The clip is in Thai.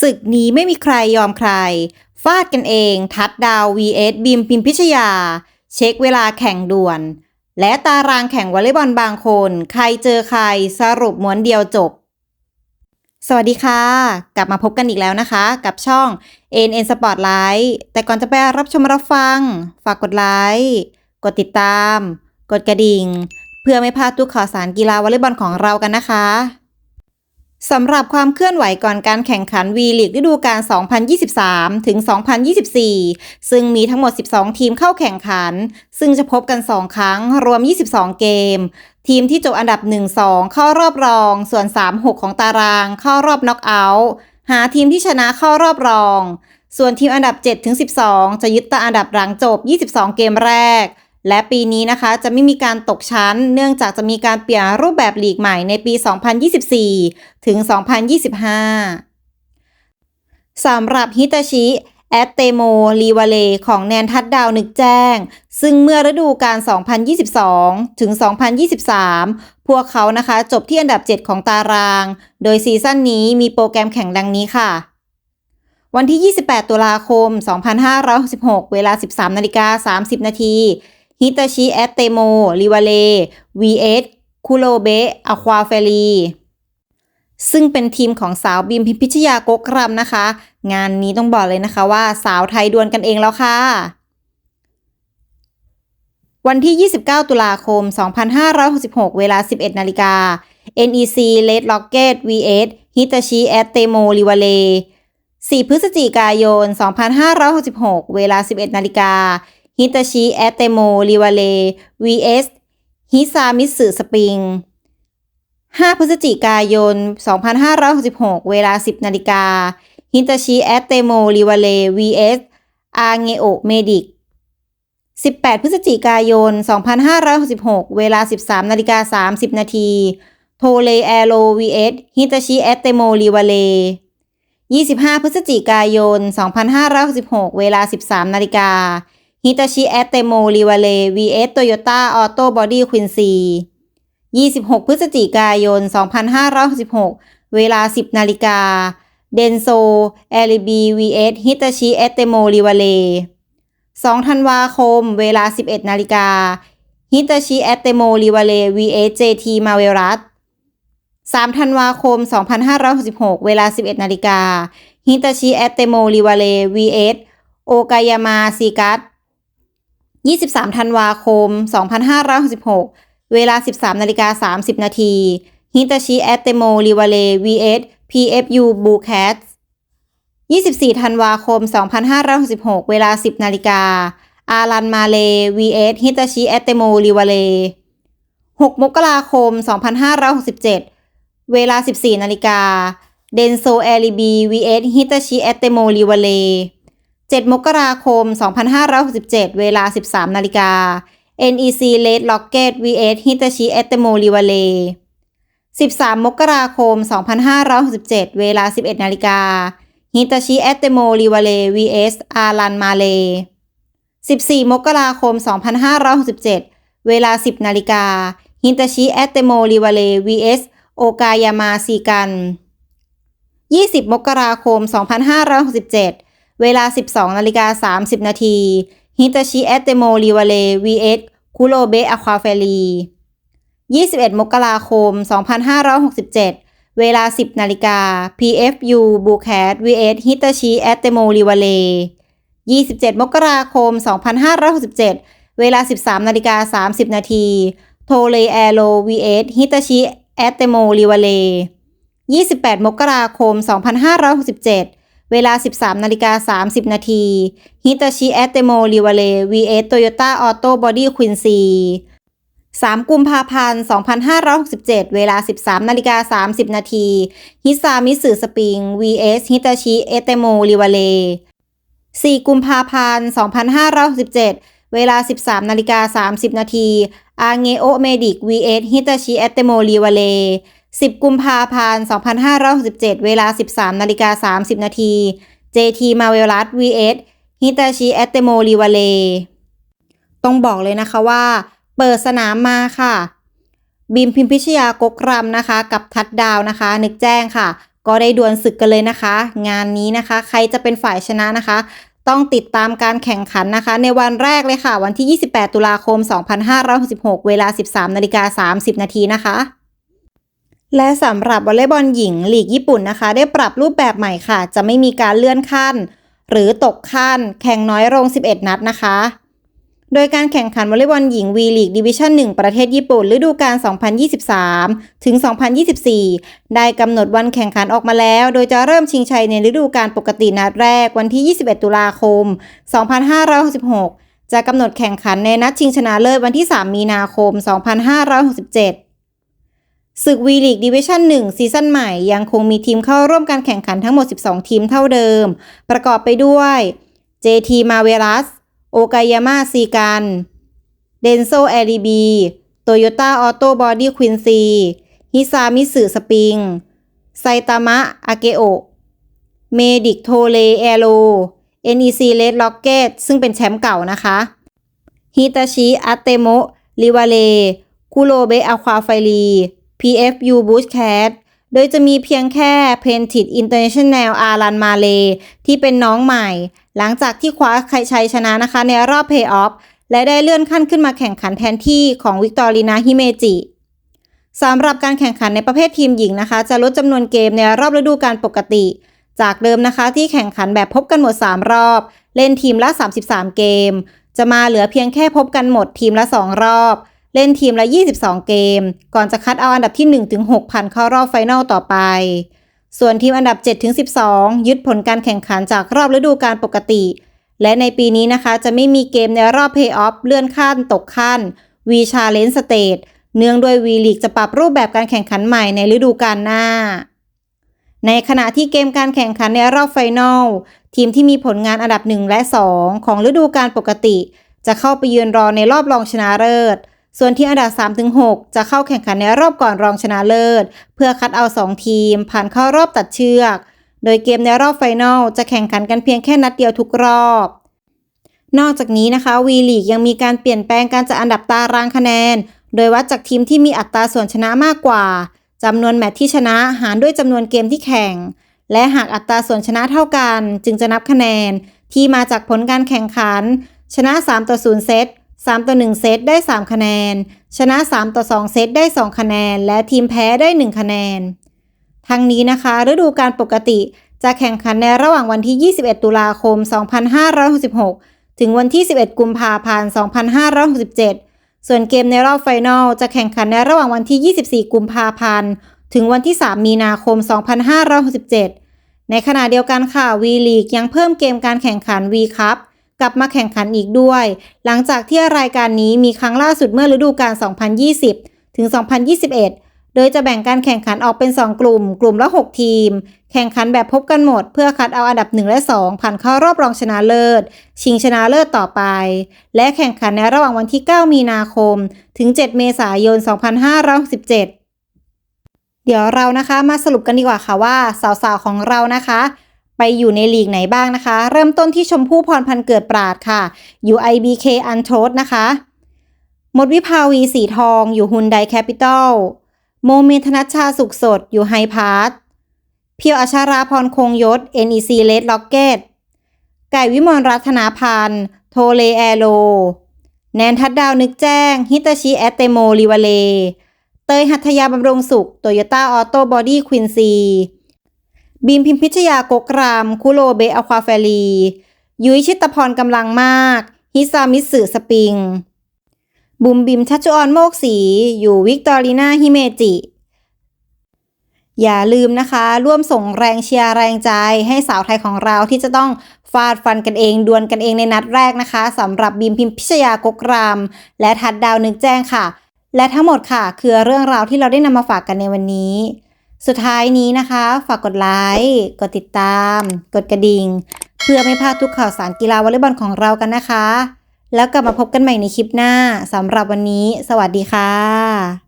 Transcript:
ศึกนี้ไม่มีใครยอมใคร ฟาดกันเอง ทัดดาว vs บิมพิมพิชยา เช็คเวลาแข่งด่วน และตารางแข่งวอลเลย์บอลบางคน ใครเจอใครสรุปม้วนเดียวจบ สวัสดีค่ะ กลับมาพบกันอีกแล้วนะคะ กับช่อง NN Spotlight แต่ก่อนจะไปรับชมรับฟัง ฝากกดไลค์กดติดตาม กดกระดิ่ง เพื่อไม่พลาดทุกข่าวสารกีฬาวอลเลย์บอลของเรากันนะคะ สำหรับความเคลื่อนไหวก่อนการแข่งขันวีลีกฤดูกาล 2023 ถึง 2024 ซึ่งมีทั้งหมด 12 ทีมเข้าแข่งขัน ซึ่งจะพบกัน 2 ครั้ง รวม 22 เกม ทีมที่จบอันดับ 1-2 เข้ารอบรอง ส่วน 3-6 ของตาราง เข้ารอบน็อกเอาท์ หาทีมที่ชนะเข้ารอบรอง ส่วนทีมอันดับ 7-12 จะยึดตาอันดับหลังจบ 22 เกมแรก และปีนี้นะคะจะไม่มีการตกชั้น เนื่องจากจะมีการเปลี่ยนรูปแบบลีกใหม่ในปี 2024 ถึง 2025 สำหรับฮิตาชิแอตเตโมลีวาเลของแนนทัดดาวนึกแจ้ง ซึ่งเมื่อฤดูกาล 2022 ถึง 2023 พวกเขานะคะจบที่อันดับ 7 ของตาราง โดยซีซั่นนี้มีโปรแกรมแข่งดังนี้ค่ะ วันที่ 28 ตุลาคม 2566 เวลา 13นาฬิกา30 นาที ฮิตาชิแอตเตโมลิวาเล vs คุโรเบะอควาเฟลีซึ่งเป็นทีมของสาวบิมพิมพิชยาโกกรัมนะคะ งานนี้ต้องบอกเลยนะคะว่าสาวไทยดวลกันเองแล้วค่ะ วันที่ 29 ตุลาคม 2566 เวลา 11 นาฬิกา NEC Red Rocket vs Hitachi a t e m o r i v a l e 4 พฤศจิกายน 2566 เวลา 11 นาฬิกา ฮิตาชิแอตเตโมริวาเล vs ฮิซามิสึสปริง 5 พฤศจิกายน 2566 เวลา 10 นาฬิกาฮิตาชิแอตเตโมริวาเล vs อาเงโอเมดิก 18 พฤศจิกายน 2566 เวลา 13 นาฬิกา 30 นาทีโทเลแอโร vs ฮิตาชิแอตเตโมริวาเล 25 พฤศจิกายน 2566 เวลา 13 นาฬิกา Hitachi a t e m o r i v a l e vs Toyota Auto Body Quincy 26 พฤศจิกายน 2566 เวลา 10 นาฬิกา เดนโซแอลิบี vs ฮิตาชิเอเตโมริวาเล 2 ธันวาคม เวลา 11 นาฬิกา ฮิตาชิเอเตโมริวาเล vs เจทีมาเวรัส3ธันวาคม 2566 เวลา 11 นาฬิกา ฮิตาชิเอเตโมริวาเล vs โอกายามาซีกัส 23 ธันวาคม 2566 เวลา 13 นาฬิกา 30 นาทีฮิตาชิแอตเตโมริวาเล vs PFU บูแคท24 ธันวาคม 2566 เวลา 10 นาฬิกา อารันมาเล vs ฮิตาชิแอตเตโมริวาเล 6 มกราคม 2567 เวลา 14 นาฬิกา เดนโซแอริบี vs ฮิตาชิแอตเตโมริวาเล 7 มกราคม 2567 เวลา 13 นาฬิกา NEC Red Rocket vs Hitachi a t e m o r i v a l e 13 มกราคม 2567 เวลา 11 นาฬิกา Hitachi a t e m o r i v a l e vs Aran Male 14 มกราคม 2567 เวลา 10 นาฬิกา Hitachi a t e m o r i v a l e vs Okayama Shikan 20 มกราคม 2567 เวลา 12นาฬิกา30 นาทีฮิตาชิแอตเตโมริวาเล vs คุโรเบะอควาเฟลี21 มกราคม 2567 เวลา 10นาฬิกา PFU บูแคท vs ฮิตาชิแอตเตโมริวาเล 27 มกราคม 2567 เวลา 13นาฬิกา30 นาทีโทเลแอโร vs ฮิตาชิแอตเตโมริวาเล 28 มกราคม 2567 เวลา 13นาฬิกา30 นาทีฮิตาชิแอตเตโมริวาเล vs โตโยต้าออโต้บอดี้ควินซี3กุมภาพันธ์ 2567 เวลา 13นาฬิกา30 นาทีฮิซามิสึสปริง vs ฮิตาชิเอเตโมริวาเล4กุมภาพันธ์ 2567 เวลา 13นาฬิกา30 นาทีอาเงโอเมดิก vs ฮิตาชิเอเตโมริวาเล 10 กุมภาพันธ์ 2567 เวลา 13นาฬิกา30 นาที JT มาเวลัส vs ฮิตาชิแอตเตโมริวาเลต้องบอกเลยนะคะว่า เปิดสนามมาค่ะ บิมพิมพิชยากกรำนะคะ กับทัดดาวนะคะ นึกแจ้งค่ะ ก็ได้ดวลศึกกันเลยนะคะ งานนี้นะคะ ใครจะเป็นฝ่ายชนะนะคะ ต้องติดตามการแข่งขันนะคะ ในวันแรกเลยค่ะ วันที่ 28 ตุลาคม 2566 เวลา 13นาฬิกา30 นาทีนะคะ และสำหรับวอลเลย์บอลหญิงลีกญี่ปุ่นนะคะ ได้ปรับรูปแบบใหม่ค่ะ จะไม่มีการเลื่อนขั้น หรือตกขั้น แข่งน้อยลง 11 นัดนะคะ โดยการแข่งขันวอลเลย์บอลหญิงวีลีกดิวิชั่น 1 ประเทศญี่ปุ่นฤดูกาล 2023 ถึง 2024 ได้กำหนดวันแข่งขันออกมาแล้ว โดยจะเริ่มชิงชัยในฤดูกาลปกตินัดแรกวันที่ 21 ตุลาคม 2566 จะกำหนดแข่งขันในนัดชิงชนะเลิศวันที่ 3 มีนาคม 2567 ศึกวีลีกดิวิชั่น1ซีซั่นใหม่ยังคงมีทีมเข้าร่วมการแข่งขันทั้งหมด 12 ทีมเท่าเดิม ประกอบไปด้วย JT m a v e r a s โอกายาม่าซีกันเดนโซแอรีบีโตโยต้าออโต้บอดี้ควินซีฮิซามิสึสปริงไซตามะอาเกโอเมดิกโทเลแอโร NEC Red Rocket ซึ่งเป็นแชมป์เก่านะคะฮิตาชิอาเตโมริวาเล คุโรเบอควาไฟลี PFU b o o s t Cat โดยจะมีเพียงแค่ p e n t i t International อารันมาเลที่เป็นน้องใหม่ หลังจากที่คว้าชัยชนะนะคะในรอบเพย์ออฟและได้เลื่อนขั้นขึ้นมาแข่งขันแทนที่ของวิกตอรีนาฮิเมจิสำหรับการแข่งขันในประเภททีมหญิงนะคะ จะลดจำนวนเกมในรอบฤดูกาลปกติ จากเดิมนะคะที่แข่งขันแบบพบกันหมด 3 รอบ เล่นทีมละ 33 เกม จะมาเหลือเพียงแค่พบกันหมดทีมละ 2 รอบ เล่นทีมละ 22 เกม ก่อนจะคัดเอาอันดับที่1ถึง6พันเข้ารอบไฟนอลต่อไป ส่วนทีมอันดับ7ถึง12 ยึดผลการแข่งขันจากรอบฤดูกาลปกติ และในปีนี้นะคะจะไม่มีเกมในรอบเพย์ออฟเลื่อนขั้นตกขั้นวีชาเลนสเตทเนื่องด้วยวีลีกจะปรับรูปแบบการแข่งขันใหม่ในฤดูกาลหน้า ในขณะที่เกมการแข่งขันในรอบไฟนอลทีมที่มีผลงานอันดับ 1 และ 2 ของฤดูกาลปกติ จะเข้าไปยืนรอในรอบรองชนะเลิศ ส่วนที่อันดับ 3-6 จะเข้าแข่งขันในรอบก่อนรองชนะเลิศ เพื่อคัดเอา 2 ทีม ผ่านเข้ารอบตัดเชือก โดยเกมในรอบไฟนอลจะแข่งขันกันเพียงแค่นัดเดียวทุกรอบ นอกจากนี้นะคะวีลีกยังมีการเปลี่ยนแปลงการจัดอันดับตารางคะแนน โดยวัดจากทีมที่มีอัตราส่วนชนะมากกว่าจำนวนแมตช์ที่ชนะหารด้วยจำนวนเกมที่แข่ง และหากอัตราส่วนชนะเท่ากัน จึงจะนับคะแนนที่มาจากผลการแข่งขัน ชนะ 3 ต่อ 0 เซต 3 ต่อ 1 เซตได้ 3 คะแนน ชนะ 3 ต่อ 2 เซตได้ 2 คะแนน และทีมแพ้ได้ 1 คะแนน ทั้งนี้นะคะ ฤดูกาลปกติจะแข่งขันในระหว่างวันที่ 21 ตุลาคม 2566 ถึงวันที่ 11 กุมภาพันธ์ 2567 ส่วนเกมในรอบไฟนอลจะแข่งขันในระหว่างวันที่ 24 กุมภาพันธ์ ถึงวันที่ 3 มีนาคม 2567 ในขณะเดียวกันค่ะ V League ยังเพิ่มเกมการแข่งขัน V Cup กลับมาแข่งขันอีกด้วย หลังจากที่รายการนี้มีครั้งล่าสุดเมื่อฤดูกาล 2020 ถึง 2021 โดยจะแบ่งการแข่งขันออกเป็น 2 กลุ่ม กลุ่มละ 6 ทีม แข่งขันแบบพบกันหมด เพื่อคัดเอาอันดับ 1 และ 2 ผ่านเข้ารอบรองชนะเลิศ ชิงชนะเลิศต่อไป และแข่งขันในระหว่างวันที่ 9 มีนาคม ถึง 7 เมษายน 2567เดี๋ยวเรานะคะมาสรุปกันดีกว่าค่ะว่าสาวๆของเรานะคะ ไปอยู่ในลีกไหนบ้างนะคะ เริ่มต้นที่ชมพู่พรพันธ์เกิดปราดค่ะ อยู่ IBK u n t r o d นะคะ มดวิภาวีสีทองอยู่ฮุนไดแคปิตอลโมเมนธนัชชาสุขสดอยู่ไฮพาร์ทเพียวอัชราพรคงยศ NEC Red Rocket ไก่วิมลรัตนาพันธ์โทเลแอโรแนนทัดดาวนึกแจ้ง ฮิตาชิแอตเตโมริวาเล เตยหัตยาบำรุงสุข โตโยต้าออโต้บอดี้ควินซี บีมพิมพิชยากกราม คุโรเบอควาเฟลียุ้ยชิตพรกำลังมาก ฮิซามิสึสปริง บุมบิมชัชออนโมกสี อยู่วิกตอรีนาฮิเมจิ อย่าลืมนะคะ ร่วมส่งแรงเชียร์แรงใจให้สาวไทยของเราที่จะต้องฟาดฟันกันเอง ดวลกันเองในนัดแรกนะคะสำหรับบีมพิมพิชยากกราม และทัดดาวนึกแจ้งค่ะ และทั้งหมดค่ะ คือเรื่องราวที่เราได้นำมาฝากกันในวันนี้ สุดท้ายนี้นะคะ ฝากกดไลค์กดติดตาม กดกระดิ่ง เพื่อไม่พลาดทุกข่าวสารกีฬาวอลเลย์บอลของเรากันนะคะ แล้วกลับมาพบกันใหม่ในคลิปหน้าสำหรับวันนี้ สวัสดีค่ะ